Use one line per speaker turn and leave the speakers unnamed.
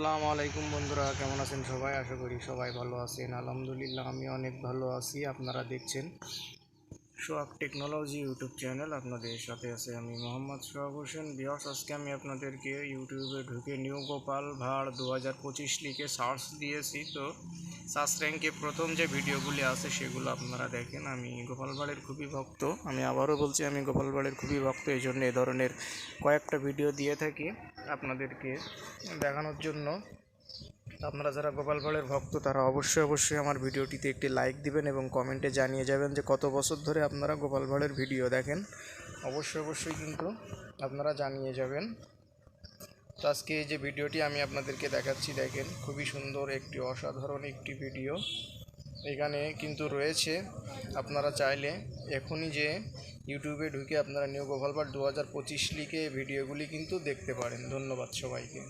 আসসালামু আলাইকুম বন্ধুরা, কেমন আছেন সবাই? আশা করি সবাই ভালো আছেন। আলহামদুলিল্লাহ, আমি অনেক ভালো আছি। আপনারা দেখছেন সোয়াব টেকনোলজি ইউটিউব চ্যানেল। আপনাদের সাথে আছে আমি মোহাম্মদ সোহাব হোসেন। বিয়স আজকে আমি আপনাদেরকে ইউটিউবে ঢুকে নিউ গোপাল ভাড় দু হাজার পঁচিশ লিখে সার্চ দিয়েছি। তো সার্চ র্যাঙ্কে প্রথম যে ভিডিওগুলি আছে সেগুলো আপনারা দেখেন। আমি গোপাল ভাড়ের খুবই ভক্ত। আমি আবারও বলছি, আমি গোপাল ভাড়ের খুবই ভক্ত, এই জন্য এ ধরনের কয়েকটা ভিডিও দিয়ে থাকি আপনাদেরকে দেখানোর জন্য। আপনারা যারা গোপাল ভাড়ের ভক্ত, তারা অবশ্যই অবশ্যই আমার ভিডিওটিতে একটি লাইক দিবেন এবং কমেন্টে জানিয়ে যাবেন যে কত বছর ধরে আপনারা গোপাল ভাড়ের ভিডিও দেখেন। অবশ্যই অবশ্যই কিন্তু আপনারা জানিয়ে যাবেন। তো আজকে এই যে ভিডিওটি আমি আপনাদেরকে দেখাচ্ছি, দেখেন, খুবই সুন্দর একটি অসাধারণ একটি ভিডিও। এখানে কিন্তু রয়েছে, আপনারা চাইলে এখনই যে ইউটিউবে ঢুকে আপনারা নিউ গোভালবার দু হাজার পঁচিশ লিখে ভিডিওগুলি কিন্তু দেখতে পারেন। ধন্যবাদ সবাইকে।